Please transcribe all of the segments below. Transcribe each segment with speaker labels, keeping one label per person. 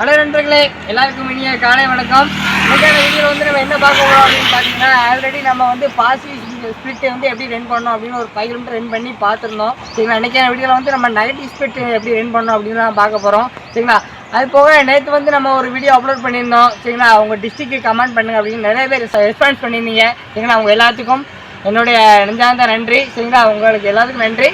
Speaker 1: Hello நண்பர்களே எல்லாருக்கும் இனிய காலை வணக்கம். இன்றைக்கான வீடியோ வந்து நம்ம என்ன பார்க்க போகிறோம் அப்படின்னு பார்த்தீங்கன்னா ஆல்ரெடி நம்ம வந்து பாசி ஸ்பிரிட்டை வந்து எப்படி ரன் பண்ணோம் அப்படின்னு ஒரு ஃபைவ் கிலோமீட்டர் ரன் பண்ணி பார்த்துருந்தோம். சரிங்களா? இன்றைக்கான வீடியோவில் வந்து நம்ம நெகட்டிவ் ஸ்பிரிட் எப்படி ரன் பண்ணோம் அப்படின்னு தான் பார்க்க போகிறோம் சரிங்களா? அது போக நேற்று வந்து நம்ம ஒரு வீடியோ அப்லோட் பண்ணியிருந்தோம். சரிங்களா? அவங்க டிஸ்ட்ரிக்ட் கமெண்ட் பண்ணுங்க அப்படின்னு நிறைய பேர் ரெஸ்பான்ஸ் பண்ணியிருந்தீங்க. சரிங்களா? அவங்க எல்லாத்துக்கும் என்னுடைய நெஞ்சார்ந்த நன்றி. சரிங்களா? உங்களுக்கு எல்லாத்துக்கும் நன்றி.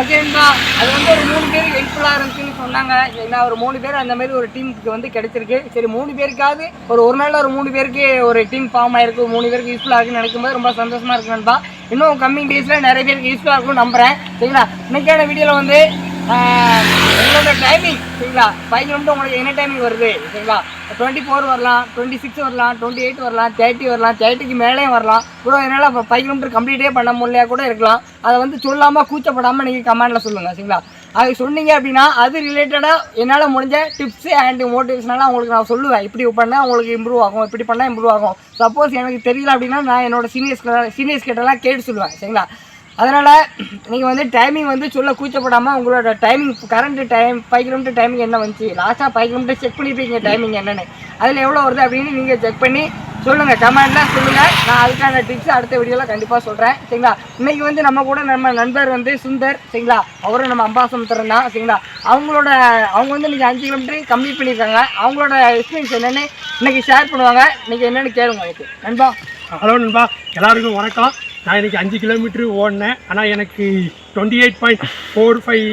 Speaker 1: ஓகேங்களா அது வந்து ஒரு மூணு பேருக்கு ஹெல்ப்ஃபுல்லாக இருந்துச்சுன்னு சொன்னாங்க. ஏன்னா ஒரு மூணு பேர் அந்த மாதிரி ஒரு டீமுக்கு வந்து கிடைச்சிருக்கு. சரி மூணு பேருக்காவது ஒரு ஒரு நாளில் ஒரு மூணு பேருக்கு ஒரு டீம் ஃபார்ம் ஆயிருக்கு. மூணு பேருக்கு யூஸ்ஃபுல்லாக இருக்குன்னு நினைக்கும் போது ரொம்ப சந்தோஷமாக இருக்கு நண்பா இன்னும் கம்மிங் டேஸில் நிறைய பேருக்கு யூஸ்ஃபுல்லாக இருக்கும்னு நம்புகிறேன் சரிங்களா? இன்னைக்கான வீடியோவில் வந்து உங்களோட டைமிங் சரிங்களா? ஃபைவ் கிலோமீட்டர் உங்களுக்கு என்ன டைமிங் வருது சரிங்களா? டுவெண்ட்டி ஃபோர் வரலாம் டுவெண்ட்டி சிக்ஸ் வரலாம் டுவெண்ட்டி எயிட் வரலாம் தேர்ட்டி வரலாம் தேர்ட்டிக்கு மேலேயும் வரலாம். கூட என்னால் இப்போ ஃபைவ் கிலோமீட்டர் கம்ப்ளீட்டே பண்ண முடியலையா கூட இருக்கலாம். அதை வந்து சொல்லாமல் கூச்சப்படாமல் நீங்கள் கமெண்டில் சொல்லுங்கள் சரிங்களா? அது சொன்னீங்க அப்படின்னா அது ரிலேட்டடாக என்னால் முடிஞ்ச டிப்ஸு அண்ட் மோட்டிவேஷனால உங்களுக்கு நான் சொல்லுவேன். இப்படி பண்ணால் உங்களுக்கு இம்ப்ரூவ் ஆகும் இப்படி பண்ணால் இம்ப்ரூவ் ஆகும். சப்போஸ் எனக்கு தெரியல அப்படின்னா நான் என்னோட சீனியர்ஸ் சீனியர்ஸ் கிட்டலாம் கேட்டு சொல்லுவேன் சரிங்களா? அதனால் நீங்கள் வந்து டைமிங் வந்து சொல்ல கூச்சப்படாமல் உங்களோட timing current time five kilometre timing என்ன வந்துச்சு? லாஸ்ட்டாக ஃபைவ் கிலோமீட்டர் செக் பண்ணியிருப்பீங்க டைமிங் என்னென்னு. அதில் எவ்வளோ வருது அப்படின்னு நீங்கள் செக் பண்ணி சொல்லுங்கள் கமெண்ட்லாம் சொல்லுங்கள் நான் அதுக்கான டிப்ஸ் அடுத்த வீடியோவில் கண்டிப்பாக சொல்கிறேன் சரிங்களா? இன்றைக்கி வந்து நம்ம கூட நம்ம நண்பர் வந்து சுந்தர் சரிங்களா? அவரும் நம்ம அம்பாசமுத்திரம் தான் சரிங்களா? அவங்களோட அவங்க வந்து இன்றைக்கி அஞ்சு கிலோமீட்டர் கம்ப்ளீட் பண்ணியிருக்காங்க. அவங்களோட எக்ஸ்பீரியன்ஸ் என்னென்னு இன்றைக்கி ஷேர் பண்ணுவாங்க. இன்றைக்கி என்னென்னு கேளுங்க எனக்கு நண்பா?
Speaker 2: ஹலோ நண்பா எல்லாருக்கும் வணக்கம். நான் இன்றைக்கி அஞ்சு கிலோமீட்டர் ஓடினேன். ஆனால் எனக்கு twenty eight point four five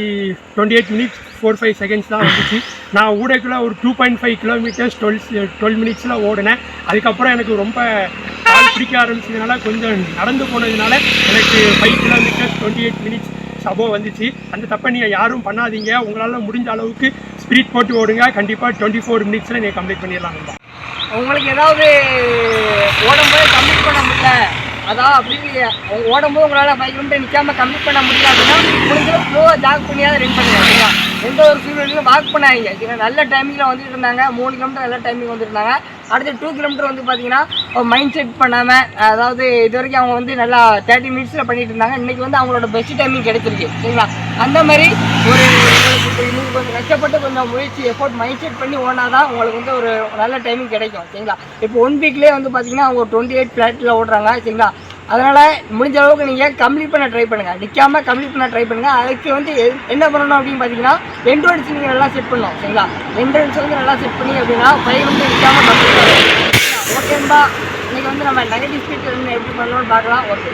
Speaker 2: twenty eight minutes four five seconds தான் வந்துச்சு. நான் ஊடக்குள்ள ஒரு two point five kilometres twelve twelve மினிட்ஸில் ஓடினேன். அதுக்கப்புறம் எனக்கு ரொம்ப கால் பிடிக்க ஆரம்பிச்சதுனால கொஞ்சம் நடந்து போனதுனால எனக்கு five kilometres twenty eight minutes சபோ வந்துச்சு. அந்த தப்பை நீங்கள் யாரும் பண்ணாதீங்க. உங்களால் முடிஞ்ச அளவுக்கு ஸ்பீட் போட்டு ஓடுங்க. கண்டிப்பாக டுவெண்ட்டி ஃபோர் மினிட்ஸில் நீங்கள் கம்ப்ளீட் பண்ணிடலாம்
Speaker 1: உங்களுக்கு ஏதாவது ஓடும்போது கம்மி அதான் அப்படி ஓடும்போது உங்களால் ஃபைவ் கிலோமீட்டர் நிற்காம கம்மி பண்ண முடியல அப்படின்னா முடிஞ்ச ஸ்லோவாக ஜாக் பண்ணியாவது ரன் பண்ணுங்க எந்த ஒரு சூழ்நிலையும் வாக் பண்ணாங்க நல்ல டைமிங்கில் வந்துட்டு இருந்தாங்க. மூணு கிலோமீட்டர் நல்ல டைமிங் வந்துருந்தாங்க அடுத்து டூ கிலோமீட்டர் வந்து பார்த்தீங்கன்னா மைண்ட் செட் பண்ணாமல் அதாவது இது வரைக்கும் அவங்க வந்து நல்லா தேர்ட்டி மினிட்ஸில் பண்ணிட்டு இருந்தாங்க. இன்றைக்கி வந்து அவங்களோட பெஸ்ட் டைமிங் கிடைச்சிருக்கு. சரிங்களா? அந்த மாதிரி ஒரு நீங்கள் கொஞ்சம் கஷ்டப்பட்டு கொஞ்சம் முயற்சி எஃபோர்ட் மைண்ட் செட் பண்ணி ஓடினாதான் உங்களுக்கு வந்து ஒரு நல்ல டைமிங் கிடைக்கும். சரிங்களா? இப்போ ஒன் வீக்லேயே வந்து பார்த்தீங்கன்னா அவங்க டுவெண்ட்டி எயிட் ஃப்ளாட்டில் ஓடுறாங்க. சரிங்களா? அதனால் முடிஞ்ச அளவுக்கு நீங்கள் கம்ப்ளீட் பண்ண ட்ரை பண்ணுங்கள் நிற்காம கம்ப்ளீட் பண்ண ட்ரை பண்ணுங்கள் அதுக்கு வந்து எ- என்ன பண்ணணும் அப்படின்னு பார்த்தீங்கன்னா என்ட்ரன்ஸ் நீங்கள் நல்லா செட் பண்ணணும். சரிங்களா? என்ட்ரன்ஸ் வந்து நல்லா செட் பண்ணி அப்படின்னா ஃபைவ் வந்து நிற்காமல் கம்ப்ளீட் ஓகேம்பா இன்னைக்கு வந்து நம்ம நெகட்டிவ் ஸ்பீட் எப்படி பண்ணணும்னு பார்க்கலாம். ஓகே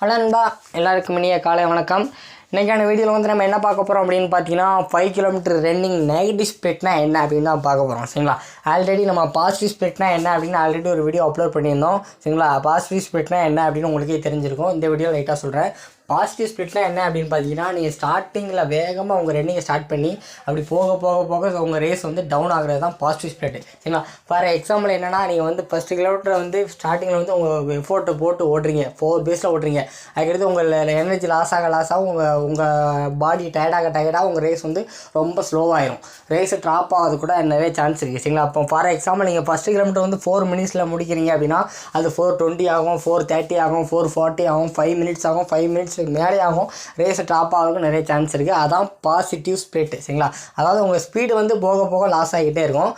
Speaker 1: ஹலோ நண்பா எல்லாருக்கும் இனிய காலை வணக்கம். இன்றைக்கான வீடியோவில் வந்து நம்ம என்ன பார்க்க போகிறோம் அப்படின்னு பார்த்தீங்கன்னா ஃபைவ் கிலோமீட்டர் ரன்னிங் நெகட்டிவ் ஸ்பிரிட்னா என்ன அப்படின்னு தான் பார்க்க போகிறோம் சரிங்களா? ஆல்ரெடி நம்ம பாசிட்டிவ் ஸ்பிரிட்னா என்ன அப்படின்னு ஆல்ரெடி ஒரு வீடியோ அப்லோட் பண்ணியிருந்தோம் சரிங்களா? பாசிட்டிவ் ஸ்பிரிட்னா என்ன அப்படின்னு உங்களுக்கே தெரிஞ்சிருக்கும். இந்த வீடியோ லைட்டாக சொல்கிறேன் பாசிட்டிவ் ஸ்பிரிட்னா என்ன அப்படின்னு பார்த்தீங்கன்னா நீங்கள் ஸ்டார்டிங்கில் வேகமாக உங்கள் ரன்னிங்கை ஸ்டார்ட் பண்ணி அப்படி போக போக போக உங்கள் ரேஸ் வந்து டவுன் ஆகிறது தான் பாசிட்டிவ் ஸ்பிரிட் சரிங்களா? ஃபார் எக்ஸாம்பிள் என்னன்னா நீங்கள் வந்து ஃபஸ்ட்டு கிலோமீட்டர் வந்து ஸ்டார்டிங்கில் வந்து உங்கள் எஃபோர்ட்டை போட்டு ஓடுறீங்க. ஃபோர் பேஸில் ஓடுறீங்க. அதுக்கடுத்து உங்கள் எனர்ஜி லாஸ் ஆக லாஸ் ஆகும் உங்கள் உங்கள் பாடி டயர்டாக டயர்டாக உங்கள் ரேஸ் வந்து ரொம்ப ஸ்லோவாயிரும் ரேஸ் ட்ராப் ஆகிறது கூட நிறைய சான்ஸ் இருக்குது சரிங்களா? அப்போ ஃபார் எக்ஸாம்பிள் நீங்கள் ஃபஸ்ட்டு கிலோமீட்டர் வந்து ஃபோர் மினிட்ஸில் முடிக்கிறீங்க அப்படின்னா அது ஃபோர் டுவெண்ட்டி ஆகும் ஃபோர் தேர்ட்டி ஆகும் ஃபோர் ஃபார்ட்டி ஆகும் ஃபைவ் மினிட்ஸ் ஆகும் ஃபைவ் மினிட்ஸ் மேலே ஆகும் ரேஸு ட்ராப் ஆகிறதுக்கு நிறைய சான்ஸ் இருக்குது அதான் பாசிட்டிவ் ஸ்பிரிட் சரிங்களா? அதாவது உங்கள் ஸ்பீடு வந்து போக போக லாஸ் ஆகிட்டே இருக்கும்.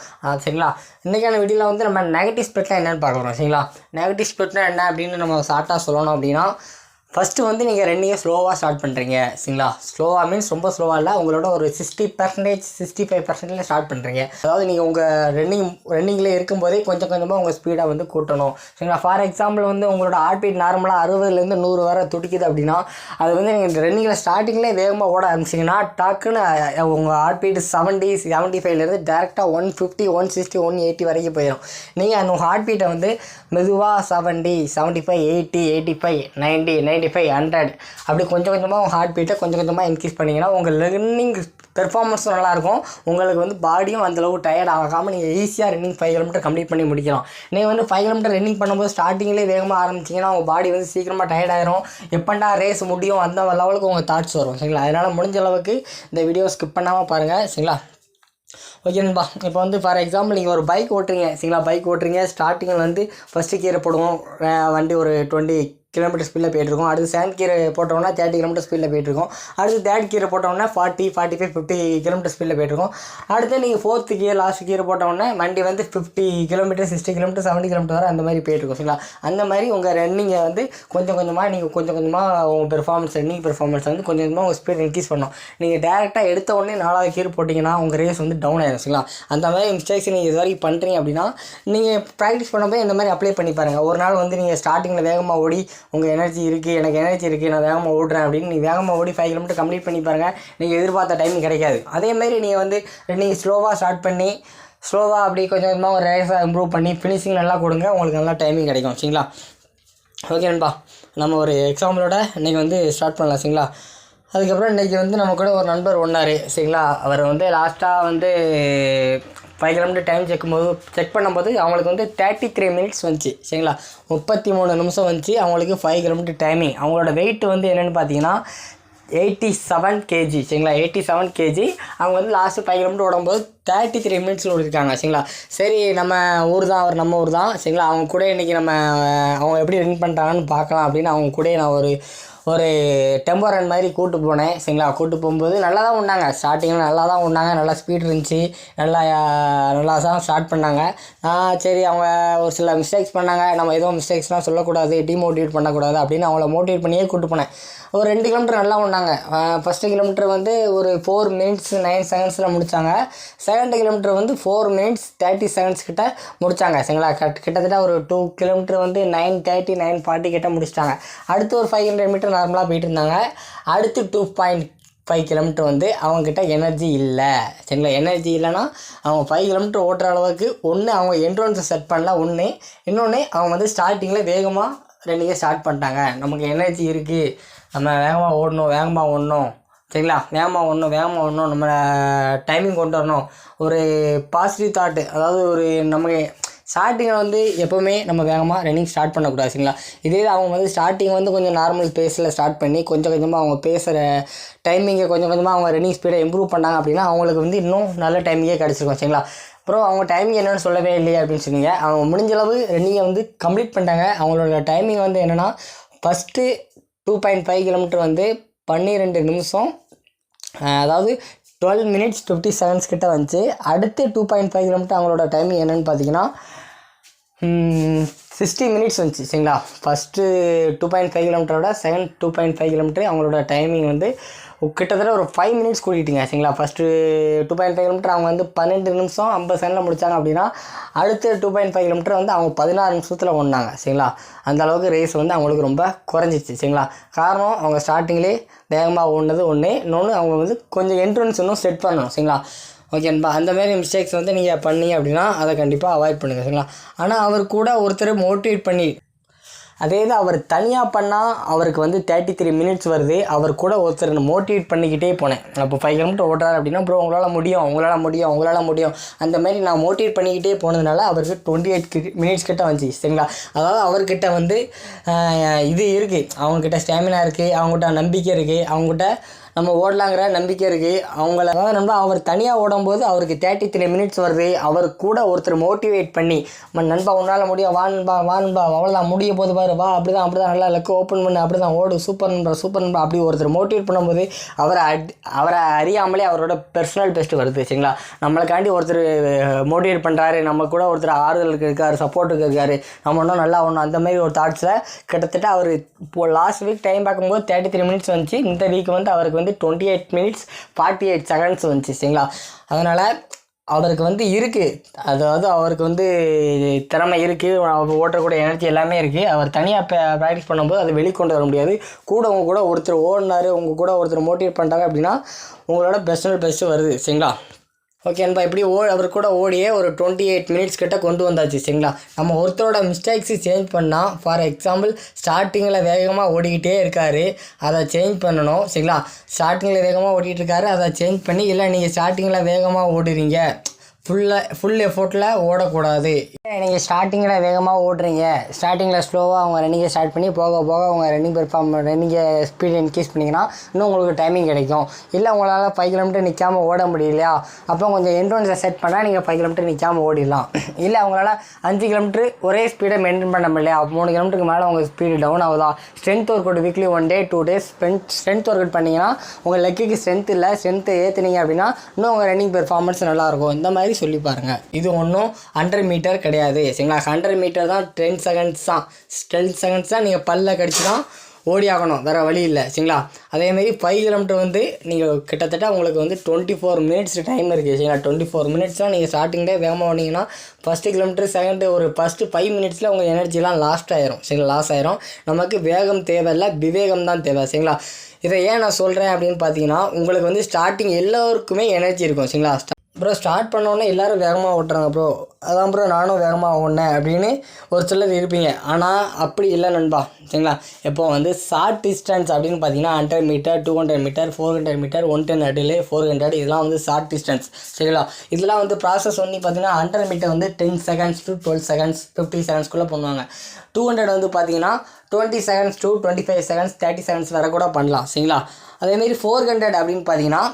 Speaker 1: சரிங்களா? இன்றைக்கான வீடியோவில் வந்து நம்ம நெகட்டிவ் ஸ்பிரிட்லாம் என்னென்னு பார்க்குறோம் சரிங்களா? நெகட்டிவ் ஸ்பிரிட்னா என்ன அப்படின்னு நம்ம ஷார்ட்டாக சொல்லணும் அப்படின்னா ஃபஸ்ட்டு வந்து நீங்கள் ரன்னிங்கை ஸ்லோவாக ஸ்டார்ட் பண்ணுறீங்க சரிங்களா? ஸ்லோவாக மீன்ஸ் ரொம்ப ஸ்லோவாக இல்லை உங்களோட ஒரு sixty percentage sixty five percentage start பண்ணுறீங்க அதாவது நீங்கள் உங்கள் ரன்னிங் ரன்னிங்கில் இருக்கும்போதே கொஞ்சம் கொஞ்சமாக உங்கள் ஸ்பீடாக வந்து கூட்டணும் சரிங்களா? ஃபார் எக்ஸாம்பிள் வந்து உங்களோட ஹார்ட்பீட் நார்மலாக அறுபதுலேருந்து நூறு வரை துடிக்குது அப்படின்னா அது வந்து நீங்கள் ரன்னிங்கில் ஸ்டார்டிங்லேயே வேகமாக ஓட ஆரம்பிச்சிங்கன்னா டக்குன்னு உங்கள் ஹார்ட்பீட் செவன்ட்டி செவன்ட்டி ஃபைவ்லேருந்து டேரெக்டாக one fifty one sixty one eighty வரைக்கும் போயிடும் நீங்கள் அந்த ஹார்ட் பீட்டை வந்து மெதுவாக seventy seventy five eighty eighty five ninety ninety five hundred அப்படி கொஞ்சம் கொஞ்சமாக உங்கள் ஹார்ட் பீட்டை கொஞ்சம் கொஞ்சமாக இன்க்ரீஸ் பண்ணிங்கன்னா உங்கள் லேர்னிங் பெர்ஃபார்மன்ஸும் நல்லாயிருக்கும். உங்களுக்கு வந்து பாடியும் அந்தளவு டயர்ட் ஆகாமல் நீங்கள் ஈஸியாக ரன்னிங் ஃபைவ் கிலோமீட்டர் கம்ப்ளீட் பண்ணி முடிக்கலாம். நீங்கள் வந்து ஃபைவ் கிலோமீட்டர் ரன்னிங் பண்ணும்போது ஸ்டார்டிங்லேயே வேகமாக ஆரம்பிச்சிங்கன்னா உங்கள் பாடி வந்து சீக்கிரமாக டயர்ட் ஆயிரும். எப்பண்டா ரேஸ் முடியும் அந்த லெவலுக்கு உங்கள் தாட்ஸ் வரும். சரிங்களா? அதனால் முடிஞ்ச அளவுக்கு இந்த வீடியோ ஸ்கிப் பண்ணாமல் பாருங்கள் சரிங்களா?
Speaker 3: ஓகே நண்பா இப்போ வந்து ஃபார் எக்ஸாம்பிள் நீங்கள் ஒரு பைக் ஓட்டுறீங்க. சரிங்களா? பைக் ஓட்டுறீங்க. ஸ்டார்டிங்கில் வந்து ஃபஸ்ட்டு கீரை போடுவோம். வண்டி ஒரு டுவெண்ட்டி கிலோமீட்டர் ஸ்பீடில் போயிட்டுருக்கோம். அடுத்து செகண்ட் கீரை போட்டோம்னா தேர்ட்டி கிலோமீட்டர் ஸ்பீடில் போயிட்டுருக்கோம். அடுத்து தேர்ட் கீரை போட்டோம்னா forty forty five fifty kilometre ஸ்பீடில் போயிட்டுருக்கோம். அடுத்து நீங்கள் ஃபோர்த்து கீர் லாஸ்ட் கீரை போட்டோம்னா வண்டி வந்து fifty kilometre sixty kilometre seventy kilometre வரை அந்த மாதிரி போயிட்டுருக்கும் சரிங்களா? அந்த மாதிரி உங்கள் ரன்னிங்கை வந்து கொஞ்சம் கொஞ்சமாக நீங்கள் கொஞ்சம் கொஞ்சமாக உங்கள் பெர்ஃபார்மன்ஸ் ரன்னிங் பெர்ஃபார்மன்ஸ் வந்து கொஞ்சம் கொஞ்சமாக உங்கள் ஸ்பீட் இன்க்ரீஸ் பண்ணணும். நீங்கள் டேரெக்டாக எடுத்த உடனே நாலாவது கீர் போட்டிங்கன்னா உங்கள் ரேஸ் வந்து டவுன் ஆயிடும் சரிங்களா? அந்த மாதிரி மிஸ்டேக்ஸ் நீங்கள் இது வரைக்கும் பண்ணுறீங்க அப்படின்னா நீங்கள் ப்ராக்டிஸ் பண்ணும்போது இந்த மாதிரி அப்ளை பண்ணி பாருங்கள் ஒரு நாள் வந்து நீங்கள் ஸ்டார்டிங்கில் வேகமாக ஓடி உங்கள் எனர்ஜி இருக்குது எனக்கு எனர்ஜி இருக்குது நான் வேகமாக ஓடுறேன் அப்படின்னு நீங்கள் வேகமாக ஓடி ஃபைவ் கிலோமீட்டர் கம்ப்ளீட் பண்ணி பாருங்கள் நீங்கள் எதிர்பார்த்த டைம் கிடைக்காது. அதே மாதிரி நீங்கள் வந்து நீங்கள் ஸ்லோவாக ஸ்டார்ட் பண்ணி ஸ்லோவாக அப்படி கொஞ்சம் கொஞ்சமாக ஒரு ரேஸாக இம்ப்ரூவ் பண்ணி ஃபினிஷிங் நல்லா கொடுங்க உங்களுக்கு நல்லா டைமிங் கிடைக்கும் சரிங்களா? ஓகே நண்பா நம்ம ஒரு எக்ஸாம்பிளோட இன்றைக்கி வந்து ஸ்டார்ட் பண்ணலாம் சரிங்களா? அதுக்கப்புறம் இன்றைக்கி வந்து நம்ம கூட ஒரு நண்பர் ஒன்றார் சரிங்களா? அவர் வந்து லாஸ்ட்டாக வந்து ஃபைவ் கிலோமீட்டர் டைம் செக்கும்போது செக் பண்ணும்போது அவங்களுக்கு வந்து தேர்ட்டி த்ரீ மினிட்ஸ் வந்துச்சு சரிங்களா? முப்பத்தி மூணு நிமிஷம் வந்துச்சு அவங்களுக்கு ஃபைவ் கிலோமீட்டர் டைமிங் அவங்களோட வெயிட் வந்து என்னென்னு பார்த்தீங்கன்னா எயிட்டி செவன் கேஜி சரிங்களா? எயிட்டி செவன் கேஜி அவங்க வந்து லாஸ்ட்டு ஃபைவ் கிலோமீட்டர் ஓடும்போது தேர்ட்டி த்ரீ மினிட்ஸில் ஓடிருக்காங்க சரிங்களா? சரி நம்ம ஊர் தான் அவர் நம்ம ஊர் தான் சரிங்களா? அவங்க கூட இன்றைக்கி நம்ம அவங்க எப்படி ரன் பண்ணுறாங்கன்னு பார்க்கலாம் அப்படின்னு அவங்க கூட நான் ஒரு ஒரு டெம்போரன் மாதிரி கூட்டு போனேன் சரிங்களா? கூட்டு போகும்போது நல்லா தான் உண்டாங்க ஸ்டார்டிங்கில் நல்லா தான் உண்டாங்க நல்லா ஸ்பீட் இருந்துச்சு. நல்லா நல்லா தான் ஸ்டார்ட் பண்ணாங்க. சரி அவங்க ஒரு சில மிஸ்டேக்ஸ் பண்ணாங்க. நம்ம எதுவும் மிஸ்டேக்ஸ்லாம் சொல்லக்கூடாது டிமோட்டிவேட் பண்ணக்கூடாது அப்படின்னு அவங்கள மோட்டிவேட் பண்ணியே கூட்டு போனேன். ஒரு ரெண்டு கிலோமீட்டர் நல்லா ஓடினாங்க. ஃபஸ்ட்டு கிலோமீட்டர் வந்து ஒரு ஃபோர் மினிட்ஸ் நைன் செகண்ட்ஸில் முடித்தாங்க செகண்ட் கிலோமீட்டர் வந்து ஃபோர் மினிட்ஸ் தேர்ட்டி செகண்ட்ஸ் கிட்ட முடித்தாங்க சரிங்களா? கட் கிட்டத்தட்ட ஒரு டூ கிலோமீட்டர் வந்து நைன் தேர்ட்டி நைன் ஃபார்ட்டி கிட்ட முடிச்சிட்டாங்க. அடுத்து ஒரு ஃபைவ் ஹண்ட்ரட் மீட்டர் நார்மலாக போயிட்டு இருந்தாங்க. அடுத்து டூ பாயிண்ட் ஃபைவ் கிலோமீட்டர் வந்து அவங்கக்கிட்ட எனர்ஜி இல்லை. சரிங்களா? எனர்ஜி இல்லைன்னா அவங்க ஃபைவ் கிலோமீட்டர் ஓட்டுற அளவுக்கு ஒன்று அவங்க என்ட்ரன்ஸை செட் பண்ணல ஒன்று இன்னொன்று அவங்க வந்து ஸ்டார்டிங்கில் வேகமாக ரெண்டுக்கே ஸ்டார்ட் பண்ணிட்டாங்க. நமக்கு எனர்ஜி இருக்குது நம்ம வேகமாக ஓடணும் வேகமாக ஓடணும். சரிங்களா? வேகமாக ஓடணும் வேகமாக ஓடணும். நம்ம டைமிங் கொண்டு வரணும். ஒரு பாசிட்டிவ் தாட்டு அதாவது ஒரு நமக்கு ஸ்டார்டிங்கில் வந்து எப்போவுமே நம்ம வேகமாக ரன்னிங் ஸ்டார்ட் பண்ணக்கூடாது சரிங்களா? இதே அவங்க வந்து ஸ்டார்டிங் வந்து கொஞ்சம் நார்மல் பேஸில் ஸ்டார்ட் பண்ணி கொஞ்சம் கொஞ்சமாக அவங்க பேசுகிற டைமிங்கை கொஞ்சம் கொஞ்சமாக அவங்க ரன்னிங் ஸ்பீடை இம்ப்ரூவ் பண்ணாங்க அப்படின்னா அவங்களுக்கு வந்து இன்னும் நல்ல டைமிங்கே கிடச்சிருக்கும் சரிங்களா? அப்புறம் அவங்க டைமிங் என்னென்னு சொல்லவே இல்லையே அப்படின்னு சொன்னீங்க. அவங்க முடிஞ்ச அளவு ரன்னிங்கை வந்து கம்ப்ளீட் பண்ணிட்டாங்க. அவங்களோட டைமிங் வந்து என்னென்னா first two point five kilometre வந்து பன்னிரெண்டு நிமிஷம் அதாவது டுவெல் மினிட்ஸ் ஃபிஃப்டி செகண்ட்ஸ் கிட்ட வந்துச்சு. அடுத்து டூ பாயிண்ட் ஃபைவ் கிலோமீட்டர் அவங்களோட டைமிங் என்னென்னு பார்த்தீங்கன்னா சிக்ஸ்டி மினிட்ஸ் வந்துச்சு சரிங்களா? First two point five கிலோமீட்டரோட second two point five kilometre அவங்களோட டைமிங் வந்து கிட்டத்தட்ட ஒரு ஃபைவ் மினிட்ஸ் கூட்டிட்டீங்க சரிங்களா? First two point five kilometre அவங்க வந்து பன்னெண்டு நிமிஷம் ஐம்பது செகண்டில் முடித்தாங்க அப்படின்னா அடுத்து டூ பாயிண்ட் ஃபைவ் கிலோமீட்டர் வந்து அவங்க பதினாறு நிமிஷத்தில் ஒன்றாங்க சரிங்களா? அந்த அளவுக்கு ரேஸ் வந்து அவங்களுக்கு ரொம்ப குறைஞ்சிச்சு சரிங்களா? காரணம் அவங்க ஸ்டார்டிங்லேயே வேகமாக ஓடினது ஒன்று இன்னொன்று அவங்க வந்து கொஞ்சம் என்ட்ரன்ஸ் இன்னும் செட் பண்ணணும் சரிங்களா? ஓகேன்பா அந்த மாதிரி மிஸ்டேக்ஸ் வந்து நீங்கள் பண்ணீங்க அப்படின்னா அதை கண்டிப்பாக அவாய்ட் பண்ணுங்கள் சரிங்களா? ஆனால் அவர் கூட ஒருத்தர் மோட்டிவேட் பண்ணி அதே இது அவர் தனியாக பண்ணால் அவருக்கு வந்து தேர்ட்டி த்ரீ மினிட்ஸ் வருது. அவர் கூட ஒருத்தர் மோட்டிவேட் பண்ணிக்கிட்டே போனேன். அப்போ ஃபைவ் கிலோமீட்டர் ஓடுறாரு அப்படின்னா ப்ரோ உங்களால் முடியும் உங்களால் முடியும் உங்களால் முடியும். அந்த மாதிரி நான் மோட்டிவேட் பண்ணிக்கிட்டே போனதுனால அவருக்கு டுவெண்ட்டி எயிட் மினிட்ஸ் கிட்ட வந்துச்சு சரிங்களா? அதாவது அவர்கிட்ட வந்து இது இருக்குது அவங்கக்கிட்ட ஸ்டாமினா இருக்குது அவங்ககிட்ட நம்பிக்கை இருக்குது அவங்ககிட்ட நம்ம ஓடலாங்கிற நம்பிக்கை இருக்குது அவங்கள அதாவது நம்ம அவர் தனியாக ஓடும்போது அவருக்கு தேர்ட்டி த்ரீ மினிட்ஸ் வருது. அவர் கூட ஒருத்தர் மோட்டிவேட் பண்ணி நம்ம நண்பா உன்னால் முடியும். வா நண்பா வா நண்பா. அவ்வளோதான் முடிய போது பாரு. வா. அப்படி தான் அப்படி தான் நல்லா லக்கு ஓப்பன் பண்ணு. அப்படி தான் ஓடு. சூப்பர் நண்பா சூப்பர் நண்பா. அப்படி ஒருத்தர் மோட்டிவேட் பண்ணும்போது அவரை அட் அவரை அறியாமலே அவரோட பர்சனல் பெஸ்ட் வருது. சரிங்களா? நம்மளுக்காண்டி ஒருத்தர் மோட்டிவேட் பண்ணுறாரு நம்ம கூட ஒருத்தர் ஆறுதலுக்கு இருக்காரு சப்போர்ட்டுக்கு இருக்காரு நம்ம இன்னும் நல்லா ஒன்றும் அந்த மாதிரி ஒரு தாட்ஸில் கிட்டத்தட்ட அவர் இப்போ லாஸ்ட் வீக் டைம் பார்க்கும்போது தேர்ட்டி த்ரீ மினிட்ஸ் வந்துச்சு. இந்த வீக் வந்து அவருக்கு வந்து twenty eight minutes forty eight seconds வந்துச்சு சரிங்களா? அதனால் அவருக்கு வந்து இருக்குது அதாவது அவருக்கு வந்து திறமை இருக்குது அவர் ஓட்டக்கூடிய எனர்ஜி எல்லாமே இருக்குது அவர் தனியாக ப்ராக்டிஸ் பண்ணும்போது அதை வெளிக்கொண்டு வர முடியாது. கூட உங்கள் கூட ஒருத்தர் ஓடினாரு உங்கள் கூட ஒருத்தர் மோட்டிவேட் பண்ணிட்டாங்க அப்படின்னா உங்களோட பெஸ்ட் பெஸ்ட்டு வருது சரிங்களா? ஓகே நண்பா இப்படி ஓ அவர் கூட ஓடியே ஒரு டுவெண்ட்டி எயிட் மினிட்ஸ் கிட்ட கொண்டு வந்தாச்சு சரிங்களா? நம்ம ஒருத்தரோட மிஸ்டேக்ஸு சேஞ்ச் பண்ணால் ஃபார் எக்ஸாம்பிள் ஸ்டார்டிங்கில் வேகமாக ஓடிக்கிட்டே இருக்கார் அதை சேஞ்ச் பண்ணணும் சரிங்களா? ஸ்டார்டிங்கில் வேகமாக ஓடிட்டு இருக்காரு அதை சேஞ்ச் பண்ணி இல்லை நீங்கள் ஸ்டார்டிங்கில் வேகமாக ஓடுறீங்க ஃபுல்லாக ஃபுல் எஃபோர்ட்டில் ஓடக்கூடாது. நீங்கள் ஸ்டார்டிங்கில் வேகமாக ஓடுறீங்க. ஸ்டார்டிங்கில் ஸ்லோவாக அவங்க ரன்னிங்கை ஸ்டார்ட் பண்ணி போக போக அவங்க ரன்னிங் பெர்ஃபார்ம் ரன்னிங்கை ஸ்பீட் இன்க்ரீஸ் பண்ணிங்கன்னா இன்னும் உங்களுக்கு டைமிங் கிடைக்கும். இல்லை உங்களால் ஃபைவ் கிலோமீட்டர் நிற்காமல் ஓட முடியலையா? அப்போ கொஞ்சம் என்ட்ரன்ஸை செட் பண்ணால் நீங்கள் ஃபைவ் கிலோமீட்டர் நிற்காமல் ஓடிடலாம். இல்லை அவங்களால அஞ்சு கிலோமீட்டர் ஒரே ஸ்பீடை மெயின்டைன் பண்ண முடியல மூணு கிலோமீட்டருக்கு மேலே உங்கள் ஸ்பீடு டவுன் ஆகுதா? Strength workout weekly one day two days strength workout பண்ணிங்கன்னா உங்கள் லெக்குக்கு ஸ்ட்ரென்த் இல்லை ஸ்ட்ரென்த்தை ஏற்றுனீங்க அப்படின்னா இன்னும் உங்கள் ரன்னிங் பெர்ஃபார்மன்ஸ் நல்லாயிருக்கும் இந்த மாதிரி சொல்லி பாருங்கள் இது ஒன்றும் ஹண்ட்ரட் மீட்டர் கிடையாது. சரிங்களா? ஹண்ட்ரட் மீட்டர் தான் டென் செகண்ட்ஸ் தான் டென் செகண்ட்ஸ் தான் நீங்கள் பல்ல கடிச்சு தான் ஓடி ஆகணும். வேறு வழி இல்லை. சரிங்களா? அதேமாரி ஃபைவ் கிலோமீட்டர் வந்து நீங்கள் கிட்டத்தட்ட உங்களுக்கு வந்து டுவெண்ட்டி ஃபோர் மினிட்ஸ் டைம் இருக்குது சரிங்களா டுவெண்ட்டி ஃபோர் மினிட்ஸ்லாம் நீங்கள் ஸ்டார்டிங்லே வேகமாக ஓடிங்கன்னா ஃபஸ்ட்டு கிலோமீட்டர் செகண்டு ஒரு ஃபஸ்ட்டு ஃபைவ் மினிட்ஸில் உங்கள் எனர்ஜிலாம் லாஸ்ட் ஆயிரும். சரிங்களா? லாஸ் ஆயிரும். நமக்கு வேகம் தேவையில்ல விவேகம் தான் தேவை. சரிங்களா? இதை ஏன் நான் சொல்கிறேன் அப்படின்னு பார்த்தீங்கன்னா உங்களுக்கு வந்து ஸ்டார்டிங் எல்லோருக்குமே எனர்ஜி இருக்கும். சரிங்களா? ப்ரோ ஸ்டார்ட் பண்ணோன்னே எல்லோரும் வேகமாக ஓட்டுறாங்க ப்ரோ அதான் ப்ரோ நானும் வேகமாக ஓடினேன் அப்படின்னு ஒரு சிலர் இருப்பீங்க. ஆனால் அப்படி இல்லை நண்பா. சரிங்களா? இப்போ வந்து ஷார்ட் டிஸ்டன்ஸ் அப்படின்னு பார்த்தீங்கன்னா hundred metre two hundred metre four hundred metre one ten அடிலே four hundred இதெல்லாம் வந்து ஷார்ட் டிஸ்டன்ஸ் சரிங்களா? இதெல்லாம் வந்து ப்ராசஸ் வந்து பார்த்தீங்கன்னா ஹண்ட்ரட் மீட்டர் வந்து ten seconds to twelve seconds fifty செகண்ட்ஸ்க்குள்ளே பண்ணுவாங்க. டூ ஹண்ட்ரட் வந்து பார்த்தீங்கன்னா twenty seconds to twenty five seconds thirty seconds வரை கூட பண்ணலாம். சரிங்களா? அதேமாரி ஃபோர் ஹண்ட்ரட் அப்படின்னு பார்த்தீங்கன்னா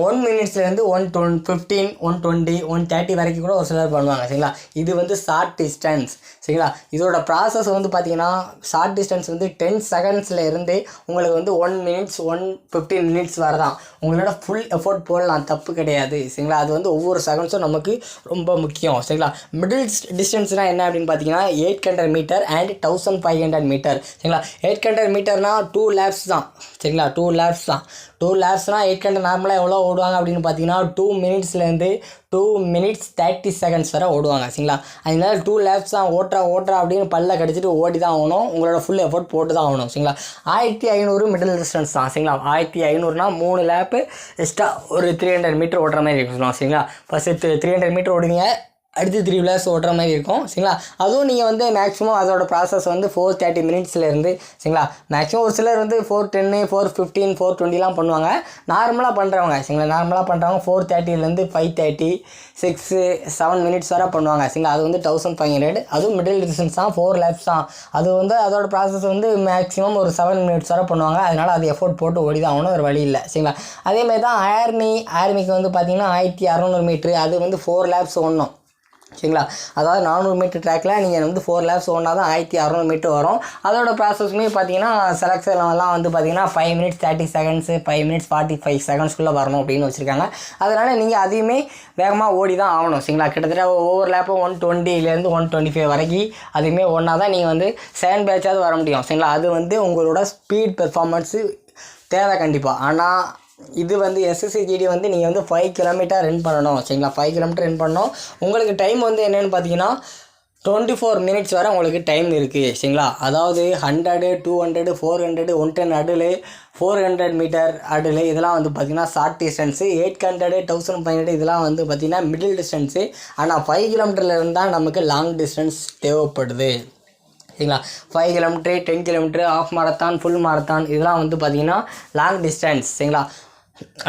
Speaker 3: one மினிட்ஸ்லேருந்து one ten fifteen one twenty one thirty வரைக்கும் கூட ஒரு சிலர் பண்ணுவாங்க சரிங்களா? இது வந்து ஷார்ட் டிஸ்டன்ஸ் சரிங்களா? இதோட ப்ராசஸ் வந்து பார்த்தீங்கன்னா ஷார்ட் டிஸ்டன்ஸ் வந்து டென் செகண்ட்ஸில் இருந்து உங்களுக்கு வந்து one minutes one fifteen minutes வரதான். உங்களோட ஃபுல் எஃபோர்ட் போடலாம் தப்பு கிடையாது சரிங்களா? அது வந்து ஒவ்வொரு செகண்ட்ஸும் நமக்கு ரொம்ப முக்கியம் சரிங்களா? மிடில் டிஸ்டன்ஸ்னால் என்ன அப்படின்னு பார்த்தீங்கன்னா eight hundred metre and thousand five hundred metre சரிங்களா? எயிட் ஹண்ட்ரட் மீட்டர்னால் டூ லேப்ஸ் தான் சரிங்களா? டூ லேப்ஸ் தான். டூ லேப்ஸ்னால் எயிட் ஹண்ட்ரட் நார்மலாக எவ்வளோ ஓடுவாங்க அப்படின்னு பார்த்தீங்கன்னா டூ மினிட்ஸ்லேருந்து டூ மினிட்ஸ் தேர்ட்டி செகண்ட்ஸ் வரை ஓடுவாங்க சரிங்களா? அதனால டூ லேப்ஸ் தான் ஓட்டுறா ஓட்டுறா அப்படின்னு பல்ல கடிச்சிட்டு ஓடி தான் ஆகணும். உங்களோட ஃபுல் எஃபோர்ட் போட்டு தான் ஆகணும் சரிங்களா? ஆயிரத்தி ஐநூறு மிடில் டிஸ்டன்ஸ் தான் சரிங்களா? ஆயிரத்தி ஐநூறுனா மூணு லேப்பு எக்ஸ்ட்ரா ஒரு த்ரீ ஹண்ட்ரட் மீட்டர் ஓட்டுற மாதிரி இருக்கும் சரிங்களா? ஃபஸ்ட்டு த்ரீ ஹண்ட்ரட் மீட்டர் ஓடுவீங்க. அடுத்து த்ரீ விளாஸ் ஓட்டுற மாதிரி இருக்கும். சரிங்களா? அதுவும் நீங்கள் வந்து மேக்ஸிமம் அதோட ப்ராசஸ் வந்து ஃபோர் தேர்ட்டி மினிட்ஸ்லேருந்து சரிங்களா? மேக்ஸிமம் ஒரு சிலர் வந்து ஃபோர் டென்னு ஃபோர் ஃபிஃப்டீன் ஃபோர் டுவெண்ட்டிலாம் பண்ணுவாங்க. நார்மலாக பண்ணுறவங்க சரிங்களா? நார்மலாக பண்ணுறவங்க four தேர்ட்டிலேருந்து five thirty six seven minutes வரை பண்ணுவாங்க. சரிங்களா? அது வந்து தௌசண்ட் ஃபைவ் ஹண்ட்ரட் அதுவும் மிடில் டிஸ்டன்ஸ் தான் ஃபோர் லேப்ஸ் தான். அது வந்து அதோட ப்ராசஸ் வந்து மேக்ஸிமம் ஒரு செவன் மினிட்ஸ் வரை பண்ணுவாங்க. அதனால் அது எஃபோர்ட் போட்டு ஓடி தான் ஆகணும் ஒரு வழி இல்லை. சரிங்களா? அதேமாதிரி தான் ஆர்மி ஆர்மிக்கு வந்து பார்த்திங்கன்னா ஆயிரத்தி அறநூறு மீட்ரு அது வந்து ஃபோர் லேப்ஸ் ஒன்றும் சரிங்களா? அதாவது நானூறு மீட்டர் ட்ராக்கில் நீங்கள் வந்து ஃபோர் லேப்ஸ் ஓடினா தான் ஆயிரத்தி அறநூறு மீட்டர் வரும். அதோட ப்ராசஸ்மே பார்த்தீங்கன்னா செலக்ஷன்லாம் வந்து பார்த்தீங்கன்னா five minutes thirty seconds five minutes forty five செகண்ட்ஸ்க்குள்ளே வரணும் அப்படின்னு வச்சுருக்காங்க. அதனால் நீங்கள் அதையுமே வேகமாக ஓடி தான் ஆகணும் சரிங்களா? கிட்டத்தட்ட ஒவ்வொரு லேப்பும் ஒன் டுவெண்ட்டிலேருந்து ஒன் டுவெண்ட்டி ஃபைவ் வரைக்கும் அதுவுமே ஒன்றா தான் நீங்கள் வந்து செகண்ட் பேட்சாவது வர முடியும் சரிங்களா? அது வந்து உங்களோட ஸ்பீட் பெர்ஃபார்மன்ஸு தேவை கண்டிப்பாக ஆனால் இது வந்து எஸ்எஸ்சிஜிடி வந்து நீங்கள் வந்து ஃபைவ் கிலோமீட்டர் ரன் பண்ணணும். சரிங்களா? ஃபைவ் கிலோமீட்டர் ரன் பண்ணணும். உங்களுக்கு டைம் வந்து என்னென்னு பார்த்தீங்கன்னா டுவெண்ட்டி ஃபோர் மினிட்ஸ் வரை உங்களுக்கு டைம் இருக்குது சரிங்களா? அதாவது hundred two hundred four hundred one ten அடலு four hundred metre அடலு இதெல்லாம் வந்து பார்த்திங்கன்னா short distance eight hundred thousand five hundred இதெல்லாம் வந்து பார்த்திங்கன்னா மிடில் டிஸ்டன்ஸு ஆனால் ஃபைவ் கிலோமீட்டரில் இருந்தால் நமக்கு லாங் டிஸ்டன்ஸ் தேவைப்படுது. சரிங்களா? Five kilometre ten kilometre half marathon full marathon இதெல்லாம் வந்து பார்த்தீங்கன்னா லாங் டிஸ்டன்ஸ் சரிங்களா?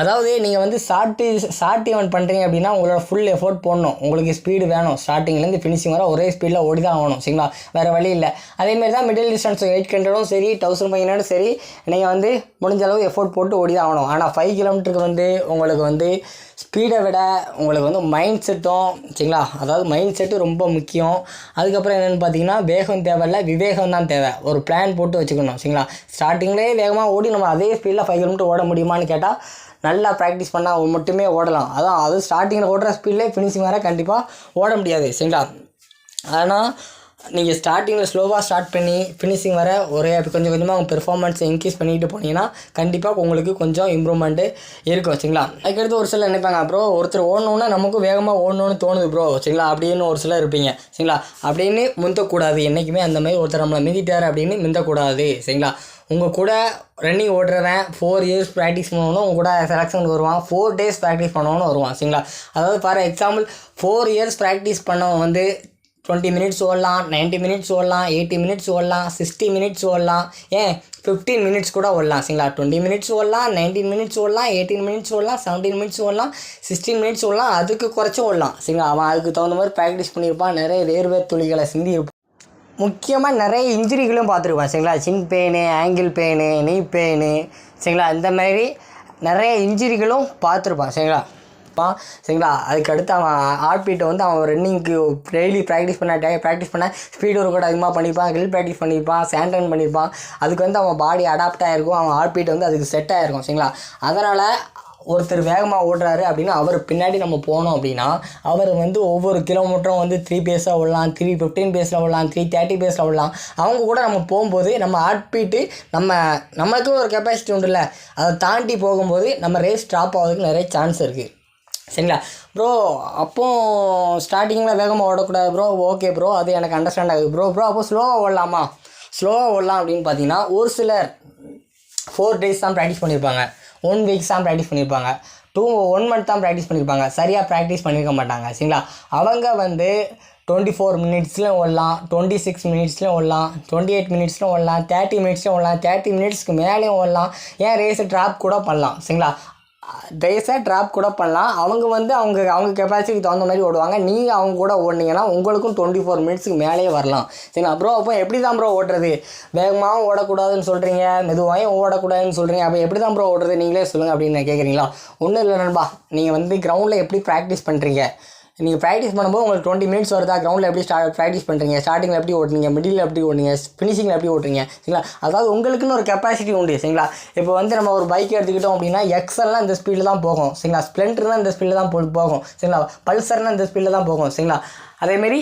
Speaker 3: அதாவது நீங்கள் வந்து ஷார்ட்டு ஷார்ட் ஈவெண்ட் பண்ணுறீங்க அப்படின்னா உங்களோட ஃபுல் எஃபோர்ட் போடணும். உங்களுக்கு ஸ்பீடு வேணும். ஸ்டார்டிங்லேருந்து ஃபினிஷிங் வர ஒரே ஸ்பீடில் ஓடி தான் ஆகணும். சரிங்களா? வேறு வழி இல்லை. அதேமாரி தான் மிடில் டிஸ்டன்ஸ் எயிட் ஹண்ட்ரடும் சரி தௌசண்ட் ஃபைவ் ஹண்ட்ரடும் சரி நீங்கள் வந்து முடிஞ்ச அளவு எஃபோர்ட் போட்டு ஓடி தான் ஆகணும் ஆனால் ஃபைவ் கிலோமீட்டருக்கு வந்து உங்களுக்கு வந்து ஸ்பீடை விட உங்களுக்கு வந்து மைண்ட் செட்டும் சரிங்களா? அதாவது மைண்ட் செட்டு ரொம்ப முக்கியம். அதுக்கப்புறம் என்னென்னு பார்த்தீங்கன்னா வேகம் தேவையில்ல விவேகம் தான் தேவை. ஒரு பிளான் போட்டு வச்சுக்கணும் சரிங்களா? ஸ்டார்டிங்லேயே வேகமாக ஓடி நம்ம அதே ஸ்பீடில் ஃபைவ் கிலோமீட்டர் ஓட முடியுமான்னு கேட்டால் நல்லா ப்ராக்டிஸ் பண்ணால் மட்டுமே ஓடலாம். அதான் அது ஸ்டார்டிங்கில் ஓடுற ஸ்பீட்லேயே ஃபினிஷிங் வர கண்டிப்பாக ஓட முடியாது சரிங்களா? ஆனால் நீங்கள் ஸ்டார்டிங்கில் ஸ்லோவாக ஸ்டார்ட் பண்ணி ஃபினிஷிங் வர ஒரே கொஞ்சம் கொஞ்சமாக உங்கள் பெர்ஃபார்மன்ஸை இன்க்ரீஸ் பண்ணிக்கிட்டு போனீங்கன்னா கண்டிப்பாக உங்களுக்கு கொஞ்சம் இம்ப்ரூவ்மெண்ட்டு இருக்கும் சரிங்களா? அதுக்கடுத்து ஒரு சிலர் நினைப்பாங்க ப்ரோ ஒருத்தர் ஓடணுன்னா நமக்கும் வேகமாக ஓடணும்னு தோணுது ப்ரோ. சரிங்களா? அப்படின்னு ஒரு சிலர் இருப்பீங்க சரிங்களா? அப்படின்னு முந்தக்கூடாது. என்றைக்குமே அந்த மாதிரி ஒருத்தர் நம்மளை மிதிட்டார் அப்படின்னு மிந்தக்கூடாது சரிங்களா? உங்கள் கூட ரன்னிங் ஓடுறவன் ஃபோர் இயர்ஸ் ப்ராக்டிஸ் பண்ணணும் உங்கள் கூட செலெக்ஷனுக்கு வருவான் ஃபோர் டேஸ் ப்ராக்டிஸ் பண்ணணும்னு வருவான் சரிங்களா? அதாவது for example four years practice பண்ணவன் வந்து டுவெண்ட்டி மினிட்ஸ் ஓடலாம் 90 மினிட்ஸ் ஓடலாம் எயிட்டி மினிட்ஸ் ஓடலாம் சிக்ஸ்டி மினிட்ஸ் ஓடலாம் ஏன்? ஃபிஃப்டீன் மினிட்ஸ் கூட ஓடலாம் சரிங்களா? டுவெண்ட்டி மினிட்ஸ் ஓடலாம் நைன்டீன் மினிட்ஸ் ஓடலாம் எயிட்டீன் மினிட்ஸ் ஓடலாம் செவன்டீன் மினிட்ஸ் ஓடலாம் சிக்ஸ்டீன் மினிட்ஸ் ஓடலாம் அதுக்கு குறைச்சி ஓடலாம் சரிங்களா? அவன் அதுக்கு தகுந்த மாதிரி ப்ராக்டிஸ் பண்ணியிருப்பான் நிறைய வேர்வை துளிகளை சிந்தி இருப்பான். முக்கியமாக நிறைய இன்ஜுரிகளும் பார்த்துருப்பான் சரிங்களா? Shin pain ankle pain knee pain சரிங்களா? இந்த மாதிரி நிறைய இன்ஜுரிகளும் பார்த்துருப்பான் சரிங்களா? இருப்பான். சரிங்களா? அதுக்கு அடுத்து அவன் ஹார்ட்பீட்டை வந்து அவன் ரன்னிங்க்கு டெய்லி ப்ராக்டிஸ் பண்ண டே ப்ராக்டிஸ் பண்ண ஸ்பீட் ஒர்க் அவுட் அதிகமாக பண்ணிப்பான் ஹில் ப்ராக்டிஸ் பண்ணிப்பான் சேண்ட் ரன் அதுக்கு வந்து அவன் பாடி அடாப்ட் ஆகிருக்கும் அவன் ஹார்ட் பீட் வந்து அதுக்கு செட் ஆகிருக்கும் சரிங்களா? அதனால் ஒருத்தர் வேகமாக ஓடுறாரு அப்படின்னு அவர் பின்னாடி நம்ம போனோம் அப்படின்னா அவர் வந்து ஒவ்வொரு கிலோமீட்டரும் வந்து த்ரீ பேஸாக விடலாம் த்ரீ ஃபிஃப்டீன் பேஸில் விடலாம் த்ரீ தேர்ட்டி பேஸில் விடலாம் அவங்க கூட நம்ம போகும்போது நம்ம ஹார்ட் பீட்டு நம்ம நமக்கும் ஒரு கெப்பாசிட்டி உண்டுல்ல. அதை தாண்டி போகும்போது நம்ம ரேஸ் ஸ்டாப் ஆகிறதுக்கு நிறைய சான்ஸ் இருக்குது சரிங்களா? ப்ரோ அப்போ ஸ்டார்டிங்கில் வேகமாக ஓடக்கூடாது ப்ரோ ஓகே ப்ரோ அது எனக்கு அண்டர்ஸ்டாண்ட் ஆகுது. ப்ரோ ப்ரோ அப்போ ஸ்லோவாக ஓடலாமா? ஸ்லோவாக ஓடலாம் அப்படின்னு பார்த்தீங்கன்னா ஒரு சிலர் ஃபோர் டேஸ் தான் ப்ராக்டிஸ் பண்ணியிருப்பாங்க ஒன் வீக்ஸ் தான் ப்ராக்டிஸ் பண்ணியிருப்பாங்க டூ ஒன் மந்த் தான் ப்ராக்டிஸ் பண்ணியிருப்பாங்க சரியாக ப்ராக்டிஸ் பண்ணியிருக்க மாட்டாங்க. சரிங்களா? அவங்க வந்து டுவெண்ட்டி ஃபோர் மினிட்ஸ்லையும் ஓடலாம் டுவெண்ட்டி சிக்ஸ் மினிட்ஸ்லையும் ஓடலாம் டுவெண்ட்டி எயிட் மினிட்ஸ்லையும் ஓடலாம் தேர்ட்டி மினிட்ஸ்லையும் ஓடலாம் தேர்ட்டி மினிட்ஸ்க்கு மேலேயும் ஓடலாம். ஏன் ரேஸை ட்ராப் கூட பண்ணலாம். சரிங்களா? தயசாக ட்ராப் கூட பண்ணலாம். அவங்க வந்து அவங்க அவங்க கெப்பாசிட்டிக்கு தகுந்த மாதிரி ஓடுவாங்க. நீங்கள் அவங்க கூட ஓடினீங்கன்னா உங்களுக்கும் டுவெண்ட்டி ஃபோர் மினிட்ஸ்க்கு மேலேயே வரலாம். சரிங்களா? ப்ரோ அப்போ எப்படி தான் ப்ரோ ஓடுறது? வேகமாகவும் ஓடக்கூடாதுன்னு சொல்கிறீங்க மெதுவாகவும் ஓடக்கூடாதுன்னு சொல்கிறீங்க அப்போ எப்படி தான் ப்ரோ ஓடுறது? நீங்களே சொல்லுங்கள் அப்படின்னு கேட்குறீங்களா ஒன்றும் இல்லை நண்பா. நீங்கள் வந்து கிரவுண்டில் எப்படி ப்ராக்டிஸ் பண்ணுறீங்க நீங்கள் ப்ராக்டிஸ் பண்ணும்போது உங்களுக்கு டுவெண்ட்டி மினிட்ஸ் வருதா? கிரௌண்டில் எப்படி ஸ்டார்ட் ப்ராக்டிஸ் பண்ணுறீங்க ஸ்டார்டிங்கில் எப்படி ஓட்டுறீங்க மிடில் எப்படி ஓட்டுறீங்க ஃபினிஷிங்கில் எப்படி ஓட்டுறீங்க சரிங்களா? அதாவது உங்களுக்குன்னு ஒரு கெப்பாசிட்டி உண்டு சரிங்களா? இப்போ வந்து நம்ம ஒரு பைக் எடுத்துக்கிட்டோம் அப்படின்னா எக்ஸல்லாம் இந்த ஸ்பீடில் தான் போகும் சரிங்களா? ஸ்ப்ளெண்டர்லாம் இந்த ஸ்பீடில் தான் போ- போகும் சரிங்களா? பல்சர்னால் இந்த ஸ்பீடில் தான் போகும் சரிங்களா? அதேமாரி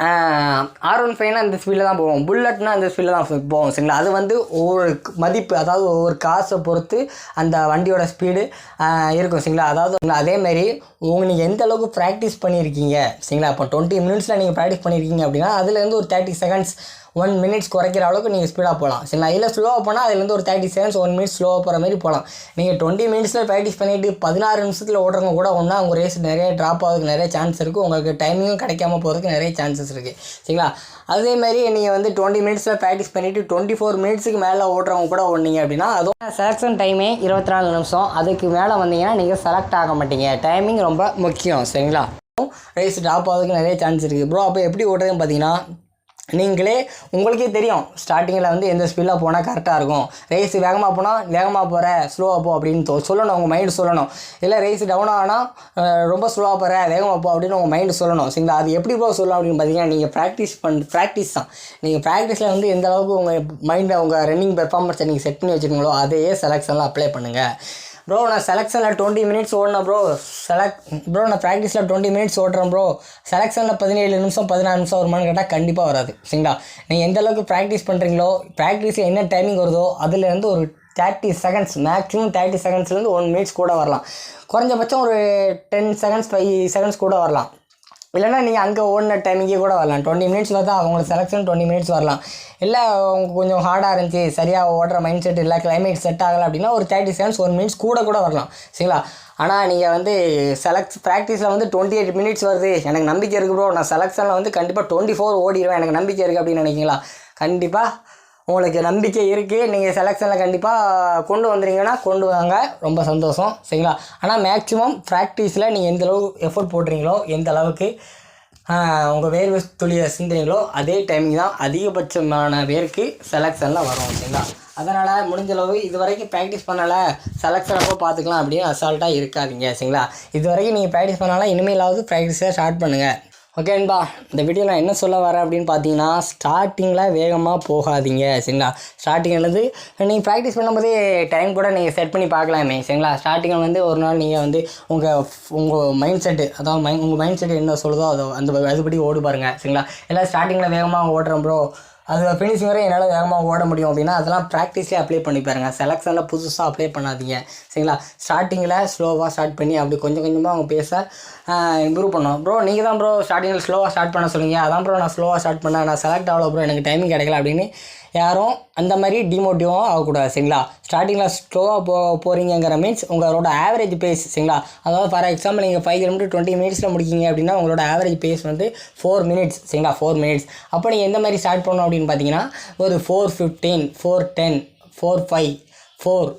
Speaker 3: ஆர் ஒன் ஃபைவ்னா இந்த ஸ்பீடில் தான் போவோம். புல்லட்னா அந்த ஸ்பீடில் தான் போவோம் சரிங்களா? அது வந்து ஒவ்வொரு மதிப்பு அதாவது ஒவ்வொரு காசை பொறுத்து அந்த வண்டியோட ஸ்பீடு இருக்கும் சரிங்களா? அதாவது அதேமாரி உங்க நீங்கள் எந்த அளவுக்கு ப்ராக்டிஸ் பண்ணியிருக்கீங்க சரிங்களா? இப்போ டுவெண்ட்டி மினிட்ஸில் நீங்கள் ப்ராக்டிஸ் பண்ணியிருக்கீங்க அப்படின்னா அதுலேருந்து ஒரு தேர்ட்டி செகண்ட்ஸ் ஒன் மினிட்ஸ் குறைக்கிற அளவுக்கு நீங்கள் ஸ்பீடாக போகலாம் சரிங்களா இல்லை ஸ்லோவாக போனால் அதுலேருந்து ஒரு தேர்ட்டி செகண்ட்ஸ் ஒன் மினிட்ஸ் ஸ்லோவாக போகிற மாதிரி போகலாம் நீங்கள் டுவெண்ட்டி மினிட்ஸில் ப்ராக்டிஸ் பண்ணிவிட்டு பதினாறு நிமிஷத்தில் ஓடுறவங்க கூட ஒன்றா உங்கள் ரேஸ் நிறைய ட்ராப் ஆகிறதுக்கு நிறைய சான்ஸ் இருக்குது உங்களுக்கு டைமிங்கும் கிடைக்காம போகிறதுக்கு நிறைய சான்சஸ் இருக்குது சரிங்களா? அதே மாதிரி நீங்கள் வந்து டுவெண்ட்டி மினிட்ஸில் ப்ராக்டிஸ் பண்ணிவிட்டு டுவெண்ட்டி ஃபோர் மினிட்ஸுக்கு மேலே ஓடுறவங்க கூட ஓடுனீங்க அப்படின்னா அதுவும் செலெக்ஷன் டைமே இருபத்தி நாலு நிமிஷம். அதுக்கு மேலே வந்தீங்கன்னா நீங்கள் செலக்ட் ஆக மாட்டீங்க. டைமிங் ரொம்ப முக்கியம். சரிங்களா? ரேஸ் ட்ராப் ஆகிறதுக்கு நிறைய சான்ஸ் இருக்குது ப்ரோ அப்போ எப்படி ஓடுறதுன்னு பார்த்தீங்கன்னா நீங்களே உங்களுக்கே தெரியும் ஸ்டார்டிங்கில் வந்து எந்த ஸ்பீடில் போனால் கரெக்டாக இருக்கும். ரேஸ் வேகமாக போனால் வேகமாக போகிற ஸ்லோவாக போ அப்படின்னு தோ- சொல்லணும் உங்கள் மைண்டு சொல்லணும். இல்லை ரேஸ் டவுன் ஆனால் ரொம்ப ஸ்லோவாக போகிற வேகமாக போ அப்படின்னு உங்கள் மைண்டு சொல்லணும். சரிங்களா? அது எப்படி ப்ரோ சொல்லலாம் அப்படின்னு பார்த்தீங்கன்னா நீங்கள் ப்ராக்டிஸ் பண் ப்ராக்டிஸ் தான். நீங்கள் ப்ராக்டிஸில் வந்து எந்த அளவுக்கு உங்கள் மைண்டை உங்கள் ரன்னிங் பெர்ஃபார்மன்ஸை நீங்கள் செட் பண்ணி வச்சுருக்கீங்களோ அதையே செலெக்ஷனில் அப்ளை பண்ணுங்கள் ப்ரோ நான் செலெக்ஷனில் டுவெண்ட்டி மினிட்ஸ் ஓடினேன் ப்ரோ செலக்ட் ப்ரோ நான் ப்ராக்டிஸில் டுவெண்ட்டி மினிட்ஸ் ஓடுறேன் ப்ரோ செலெக்ஷனில் பதினேழு நிமிஷம் பதினாறு நிமிஷம் வருமானு கேட்டால் கண்டிப்பாக வராது. சரிங்களா? நீங்கள் எந்த அளவுக்கு ப்ராக்டிஸ் பண்ணுறீங்களோ ப்ராக்டிஸில் என்ன டைமிங் வருதோ அதுலேருந்து ஒரு தேர்ட்டி செகண்ட்ஸ் மேக்ஸிமம் தேர்ட்டி செகண்ட்ஸ்லேருந்து ஒன் மினிட்ஸ் கூட வரலாம். குறைஞ்சபட்சம் ஒரு டென் செகண்ட்ஸ் ஃபைவ் செகண்ட்ஸ் கூட வரலாம். இல்லைன்னா நீங்கள் அங்கே ஓடின டைமிங்கே கூட வரலாம். டுவெண்ட்டி மினிட்ஸில் தான் அவங்களுக்கு செலெக்ஷன் டுவெண்ட்டி மினிட்ஸ் வரலாம். இல்லை அவங்க கொஞ்சம் ஹார்டாக இருந்துச்சு சரியாக ஓடுற மைண்ட் செட் இல்லை கிளைமேட் செட் ஆகலை அப்படின்னா ஒரு தேர்ட்டி செகண்ட்ஸ் ஒன் மினிட்ஸ் கூட கூட வரலாம். சரிங்களா? ஆனால் நீங்கள் வந்து செலக்ட் ப்ராக்டிஸில் வந்து டுவெண்ட்டி எயிட் மினிட்ஸ் வருது. எனக்கு நம்பிக்கை இருக்குது ப்ரோ நான் செலெக்ஷனில் வந்து கண்டிப்பாக டுவெண்ட்டி ஃபோர் ஓடிடுவேன் எனக்கு நம்பிக்கை இருக்குது அப்படின்னு நினைக்கிங்களா கண்டிப்பாக உங்களுக்கு நம்பிக்கை இருக்குது நீங்கள் செலெக்ஷனில் கண்டிப்பாக கொண்டு வந்துறீங்கன்னா கொண்டு வாங்க. ரொம்ப சந்தோஷம் சரிங்களா? ஆனால் மேக்ஸிமம் ப்ராக்டிஸில் நீங்கள் எந்த அளவுக்கு எஃபோர்ட் போடுறீங்களோ எந்த அளவுக்கு உங்கள் வேர்வை துளியை சிந்துறீங்களோ அதே டைமிங் தான் அதிகபட்சமான பேருக்கு செலெக்ஷனில் வரும் சரிங்களா? அதனால் முடிஞ்சளவு இது வரைக்கும் ப்ராக்டிஸ் பண்ணலை செலெக்ஷன் அப்போ பார்த்துக்கலாம் அப்படின்னு அசால்ட்டாக இருக்காதீங்க சரிங்களா? இது வரைக்கும் நீங்கள் ப்ராக்டிஸ் பண்ணாலும் இனிமேலாவது ப்ராக்டிஸை ஸ்டார்ட் பண்ணுங்கள் ஓகேன்பா இந்த வீடியோவில் நான் என்ன சொல்ல வரேன் அப்படின்னு பார்த்தீங்கன்னா ஸ்டார்டிங்கில் வேகமாக போகாதீங்க சரிங்களா? ஸ்டார்டிங்லேருந்து நீங்கள் ப்ராக்டிஸ் பண்ணும்போதே டைம் கூட நீங்கள் செட் பண்ணி பார்க்கலாமே சரிங்களா? ஸ்டார்டிங்கில் வந்து ஒரு நாள் நீங்கள் வந்து உங்கள் உங்கள் மைண்ட் செட்டு அதாவது மைண்ட் உங்கள் மைண்ட் செட்டு என்ன சொல்லுதோ அதை அந்த அதுபடி ஓடு பாருங்கள் சரிங்களா? எல்லாம் ஸ்டார்டிங்கில் வேகமாக ஓடுறேன் ப்ரோ அது ஃபினிஷிங் வரை என்னால் வேகமாக ஓட முடியும் அப்படின்னா அதெல்லாம் ப்ராக்டிஸ்லேயே அப்ளை பண்ணி பாருங்க. செலக்ஷனில் புதுசாக அப்ளை பண்ணாதீங்க. சரிங்களா? ஸ்டார்டிங்கில் ஸ்லோவாக ஸ்டார்ட் பண்ணி அப்படி கொஞ்சம் கொஞ்சமாக அவங்க பேச இம்ப்ரூவ் பண்ணோம் ப்ரோ நீங்கள் தான் ப்ரோ ஸ்டார்டிங்கில் ஸ்லோவாக ஸ்டார்ட் பண்ண சொல்லுங்க. அதான் ப்ரோ நான் ஸ்லோவாக ஸ்டார்ட் பண்ணேன். நான் செலக்ட் ஆகல ப்ரோ எனக்கு டைமிங் கிடைக்கல அப்படின்னு யாரும் அந்த மாதிரி டிமோட்டிவாகவும் ஆகக்கூடாது சரிங்களா? ஸ்டார்டிங்கில் ஸ்லோவாக போ போகிறீங்கிற மீன்ஸ் உங்களோட ஆவரேஜ் பேஸ் சரிங்களா? அதாவது ஃபார் எக்ஸாம்பிள் நீங்கள் ஃபைவ் கிலோமீட்டர் டுவெண்ட்டி மினிட்ஸில் முடிக்கிங்க அப்படின்னா உங்களோட ஆவரேஜ் பேஸ் வந்து ஃபோர் மினிட்ஸ் சரிங்களா? ஃபோர் மினிட்ஸ் அப்போ நீங்கள் எந்த மாதிரி ஸ்டார்ட் பண்ணணும் அப்படின்னு பார்த்தீங்கன்னா ஒரு four fifteen four ten four five four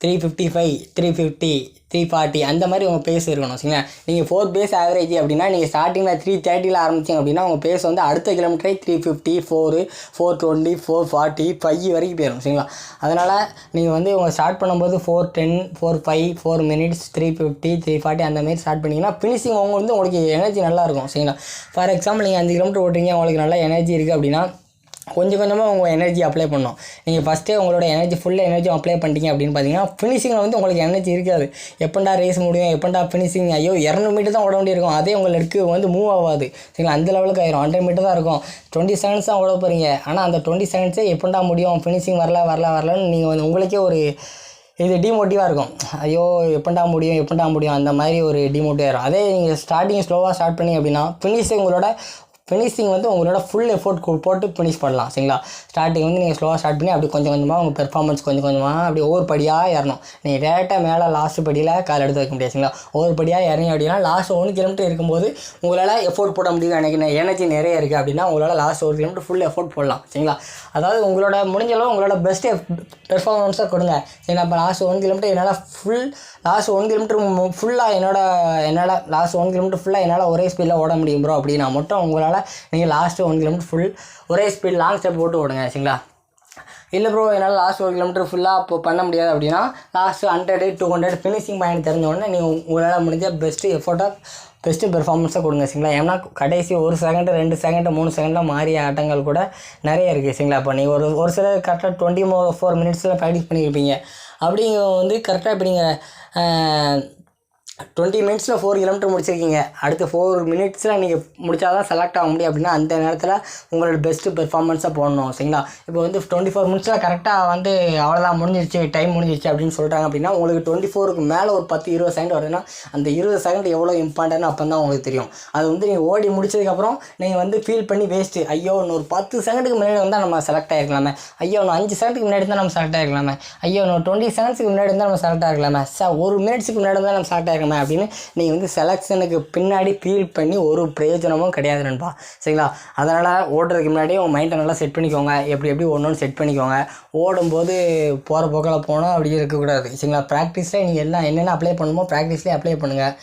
Speaker 3: three fifty five three fifty three forty அந்த மாதிரி உங்கள் பேஸ் இருக்கணும் சரிங்களா? நீங்கள் ஃபோர் பேஸ் ஆவரேஜ் அப்படின்னா நீங்கள் ஸ்டார்டிங்கில் த்ரீ தேர்ட்டியில் ஆரம்பிச்சிங்க அப்படின்னா உங்கள் பேஸ் வந்து அடுத்த கிலோமீட்டரே three fifty four four twenty four forty five வரைக்கும் போயிடும் சரிங்களா? அதனால் நீங்கள் வந்து உங்கள் ஸ்டார்ட் பண்ணும்போது four ten four five four minutes three fifty three forty அந்த மாதிரி ஸ்டார்ட் பண்ணிங்கன்னா ஃபினிஷிங் அவங்க வந்து உங்களுக்கு எனர்ஜி நல்லா இருக்கும் சரிங்களா? ஃபார் எக்ஸாம்பிள் நீங்கள் அஞ்சு கிலோமீட்டர் ஓட்டுறீங்க உங்களுக்கு நல்லா எனர்ஜி இருக்குது அப்படின்னா கொஞ்சம் கொஞ்சமாக உங்கள் எனர்ஜி அப்ளை பண்ணணும் நீங்கள் ஃபஸ்ட்டே உங்களோட எனர்ஜி ஃபுல்லாக எனர்ஜி அப்ளை பண்ணிட்டீங்க அப்படின்னு பார்த்தீங்கன்னா ஃபினிஷிங்கில் வந்து உங்களுக்கு எனர்ஜி இருக்காது. எப்பண்டா ரேஸ் முடியும் எப்பண்டா ஃபினிஷிங் ஐயோ இரநூறு மீட்டர் தான் ஓட வேண்டியிருக்கும். அதே உங்களுக்கு வந்து மூவ் ஆகாது. சரிங்களா? அந்த லெவலுக்கு ஆயிரும். ஹண்ட்ரட் மீட்டர் தான் இருக்கும். டுவெண்ட்டி செகண்ட்ஸ் தான் ஓட போகிறீங்க ஆனால் அந்த டுவெண்ட்டி செகண்ட்ஸே எப்பண்டா முடியும்? ஃபினிஷிங் வரல வரல வரலன்னு நீங்கள் வந்து உங்களுக்கே ஒரு இது டிமோட்டிவாக இருக்கும். ஐயோ எப்பண்டா முடியும் எப்பண்டா முடியும்? அந்த மாதிரி ஒரு டிமோட்டிவ் ஆயிரும் அதே நீங்கள் ஸ்டார்டிங் ஸ்லோவாக ஸ்டார்ட் பண்ணி அப்படின்னா ஃபினிஷிங் உங்களோட ஃபினிஷிங் வந்து உங்களோட ஃபுல் எஃபோர்ட் போட்டு ஃபினிஷ் பண்ணலாம் சரிங்களா? ஸ்டார்டிங் வந்து நீங்கள் ஸ்லோவாக ஸ்டார்ட் பண்ணி அப்படி கொஞ்சம் கொஞ்சமாக உங்கள் பெர்ஃபார்மன்ஸ் கொஞ்சம் கொஞ்சமாக அப்படி ஒவ்வொரு படியாக ஏறணும். நீங்கள் டேரெக்டாக மேலே லாஸ்ட் படியில் கால் எடுத்து வைக்க முடியாது சரிங்களா? ஒவ்வொரு படியாக இறங்கி அப்படின்னா லாஸ்ட் ஒன்று கிலோமீட்டர் இருக்கும்போது உங்களால் எஃபோர்ட் போட முடியும் எனக்கு எனர்ஜி நிறைய இருக்குது அப்படின்னா உங்களால் லாஸ்ட் ஒரு கிலோமீட்டர் ஃபுல் எஃபோர்ட் போடலாம் சரிங்களா? அதாவது உங்களோட முடிஞ்ச அளவு உங்களோட பெஸ்ட் பெர்ஃபார்மன்ஸாக கொடுங்க. சரி நான் இப்போ லாஸ்ட் ஒன் கிலோமீட்டர் என்னால் ஃபுல் லாஸ்ட் ஒன் கிலோமீட்டர் ஃபுல்லாக என்னோட என்னால் லாஸ்ட் ஒன் கிலோமீட்டர் ஃபுல்லாக என்னால் ஒரே ஸ்பீடில் ஓட முடியும் ப்ரோ அப்படின்னா மட்டும் உங்களால் நீங்கள் லாஸ்ட்டு ஒன் கிலோமீட்டர் ஃபுல் ஒரே ஸ்பீட் லாங் ஸ்டெப் போட்டு ஓடுங்க சரிங்களா? இல்லை ப்ரோ என்னால் லாஸ்ட் ஒரு கிலோமீட்டர் ஃபுல்லாக இப்போ பண்ண முடியாது அப்படின்னா last hundred two hundred finishing point தெரிஞ்ச உடனே நீங்கள் உங்களால் முடிஞ்ச பெஸ்ட்டு எஃபோர்ட்டாக பெஸ்ட்டு பெர்ஃபார்மன்ஸாக கொடுங்க சரிங்களா? ஏன்னா கடைசி ஒரு செகண்டு ரெண்டு செகண்டு மூணு செகண்டில் மாறிய ஆட்டங்கள் கூட நிறைய இருக்குது சரிங்களா? இப்போ நீங்கள் ஒரு ஒரு சில கரெக்டாக டுவெண்ட்டி மோ ஃபோர் மினிட்ஸில் ப்ராக்டிஸ் பண்ணியிருப்பீங்க அப்படிங்க வந்து கரெக்டாக இப்போ நீங்கள் 嗯、டுவெண்ட்டி மினிட்ஸில் ஃபோர் கிலோமீட்டர் முடிச்சிருக்கீங்க. அடுத்த ஃபோர் மினிட்ஸில் நீங்கள் முடிச்சா தான் செலக்ட் ஆக முடியும். அப்படின்னா அந்த நேரத்தில் உங்களோட பெஸ்ட்டு பெர்ஃபார்மன்ஸாக போடணும். சரிங்களா? இப்போ வந்து டுவெண்ட்டி ஃபோர் மினிட்ஸில் கரெக்டாக வந்து அவ்வளோதான் முடிஞ்சிருச்சு டைம் முடிஞ்சிருச்சு அப்படின்னு சொல்கிறாங்க அப்படின்னா உங்களுக்கு டுவெண்ட்டி ஃபோருக்கு மேலே ஒரு பத்து இருபது செகண்ட் வருதுன்னா அந்த இருபது செகண்ட் எவ்வளோ இம்பார்ட்டன் அப்போ தான் உங்களுக்கு தெரியும். அது வந்து நீங்கள் ஓடி முடிச்சதுக்கப்புறம் நீங்கள் வந்து ஃபீல் பண்ணி வேஸ்ட்டு ஐயோ இன்னொரு பத்து செகண்டுக்கு முன்னாடி வந்தால் நம்ம செலக்ட் ஆகிருக்கலாமே ஐயோ இன்னும் அஞ்சு செகண்டுக்கு முன்னாடி தான் நம்ம செலக்ட் ஆகிருக்கலாமே ஐயோ இன்னும் டுவெண்ட்டி செகண்ட்ஸுக்கு முன்னாடி இருந்தால் நம்ம செலக்ட் ஆகிருக்கலாமே சார் ஒரு மினிட்ஸுக்கு முன்னாடி தான் நம்ம செலக்ட் ஆகிருக்கலாமே அப்படின்னு நீங்கள் வந்து செலெக்ஷனுக்கு பின்னாடி ஃபீல் பண்ணி ஒரு பிரயோஜனமும் கிடையாது நண்பா. சரிங்களா? அதனால் ஓடுறதுக்கு முன்னாடி உங்கள் மைண்டை நல்லா செட் பண்ணிக்கோங்க. எப்படி எப்படி ஒன்று செட் பண்ணிக்கோங்க. ஓடும்போது போகிற போக்கில் போனால் அப்படியே இருக்கக்கூடாது. சரிங்களா? ப்ராக்டிஸில் நீங்கள் எல்லாம் என்னென்ன அப்ளை பண்ணணுமோ ப்ராக்டிஸ்லேயே அப்ளை பண்ணுங்கள்